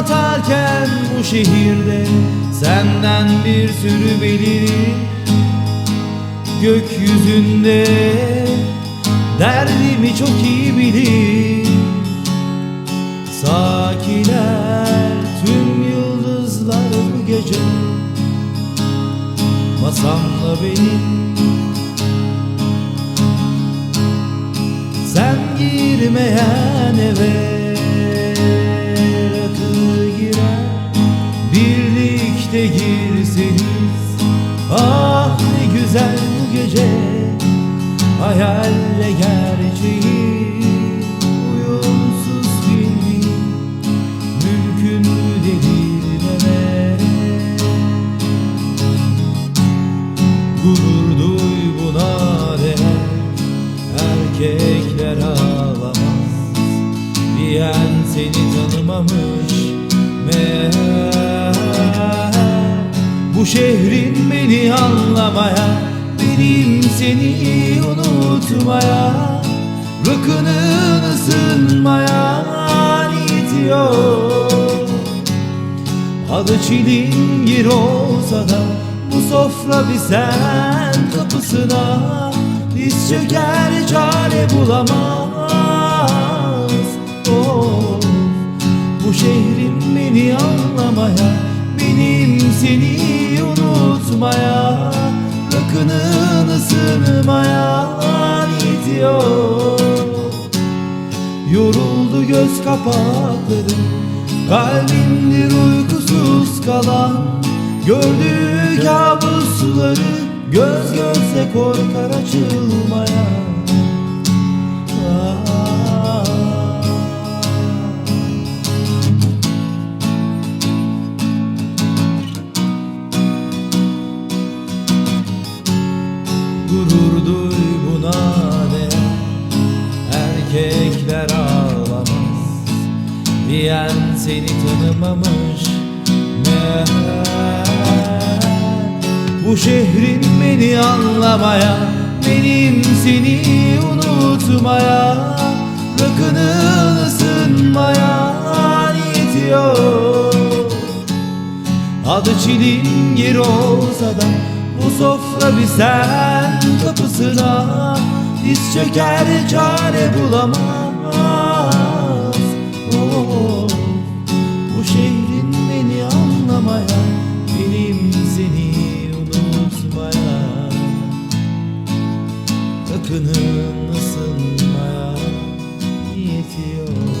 atarken bu şehirde Senden bir sürü belirir Gökyüzünde Derdimi çok iyi bilir Sakiler tüm yıldızlar bu gece. Masamla benim. Sen girmeyen eve Hayalle gerçeği Uyumsuz filmi Mümkün mü delirmemek Gurur duy buna değer Erkekler ağlamaz. Diyen seni tanımamış meğer. Bu şehrin beni anlamaya Benim seni unutmaya Rakının ısınmaya niyeti yok. Adı çilingir olsa da Bu sofra bir sen kapısına Diz çöker çare bulamaz. Oh, Bu şehrin beni anlamaya Benim seni unutmaya Rakının ısınmaya yok Yoruldu göz kapakları Kalbimdir uykusuz kalan. Gördüğü kabusları Göz göze korkar açılmaya Erkekler ağlamaz. Diyen seni tanımamış meğer. Bu şehrin beni anlamaya Benim seni unutmaya Rakının ısınmaya niyeti Adı çilingir olsa da Bu sofra bir sen kapısına Diz çöker çare bulamaz. Oh, Bu şehrin beni anlamaya Benim seni unutmaya. Akının ısınmaya niyeti yok.